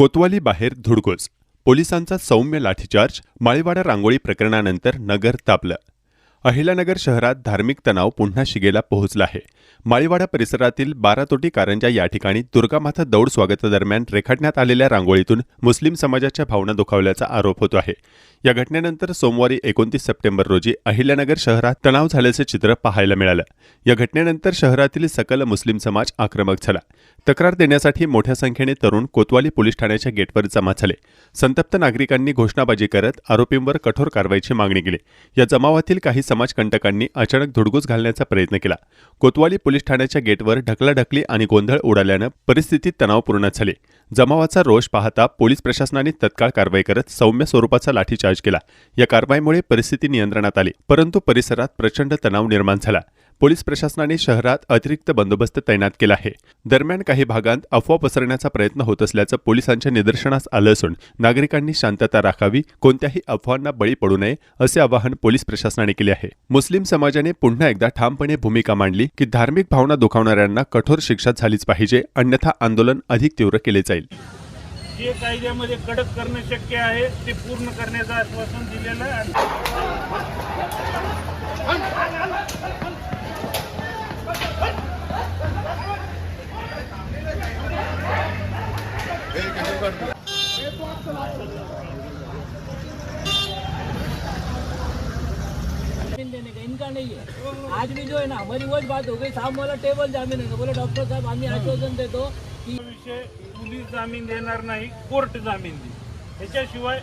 कोतवाली बाहेर धुडगूस. पोलिसांचा सौम्य लाठीचार्ज माळीवाडा रांगोळी प्रकरणानंतर नगर तापलं. अहिलानगर शहरात धार्मिक तणाव पुन्हा शिगेला पोहोचला आहे. माळीवाडा परिसरातील बारातोटी कारंजा या ठिकाणी दुर्गामाता दौड स्वागतादरम्यान रेखाटण्यात आलेल्या रांगोळीतून मुस्लिम समाजाच्या भावना दुखावल्याचा आरोप होतो आहे. या घटनेनंतर सोमवारी एकोणतीस सप्टेंबर रोजी अहिल्यानगर शहरात तणाव झाल्याचे चित्र पाहायला मिळालं. या घटनेनंतर शहरातील सकल मुस्लिम समाज आक्रमक झाला. तक्रार देण्यासाठी मोठ्या संख्येने तरुण कोतवाली पोलीस ठाण्याच्या गेटवर जमा झाले. संतप्त नागरिकांनी घोषणाबाजी करत आरोपींवर कठोर कारवाईची मागणी केली. या जमावातील काही समाजकंटकांनी अचानक धुडगूस घालण्याचा प्रयत्न केला. कोतवाली पोलीस ठाण्याच्या गेटवर ढकलाढकली आणि गोंधळ उडाल्यानं परिस्थिती तणावपूर्ण झाली. जमावाचा रोष पाहता पोलीस प्रशासनाने तत्काळ कारवाई करत सौम्य स्वरूपाचा लाठीचार्ज केला. या कारवाईमुळे परिस्थिती नियंत्रणात आली परंतु परिसरात प्रचंड तणाव निर्माण झाला. पोलीस प्रशासनाने शहरात अतिरिक्त बंदोबस्त तैनात केला आहे. दरम्यान काही भागांत अफवा पसरण्याचा प्रयत्न होत असल्याचं पोलिसांच्या निदर्शनास आलं असून नागरिकांनी शांतता राखावी कोणत्याही अफवांना बळी पडू नये असे आवाहन पोलीस प्रशासनाने केले आहे. मुस्लिम समाजाने पुन्हा एकदा ठामपणे भूमिका मांडली की धार्मिक भावना दुखावणाऱ्यांना कठोर शिक्षा झालीच पाहिजे अन्यथा आंदोलन अधिक तीव्र केले जाईल. जे कायद्यामध्ये कडक करणं शक्य आहे ते पूर्ण करण्याचं आश्वासन दिलेलं आहे. देने का इनका नहीं है आज भी जो है ना हमारी बात हो गई साहब टेबल जामीन है बोले डॉक्टर साहब आम्ही आश्वासन देतो की विषय पोलीस जामीन देणार नाही कोर्ट जामीन देईल त्याच्याशिवाय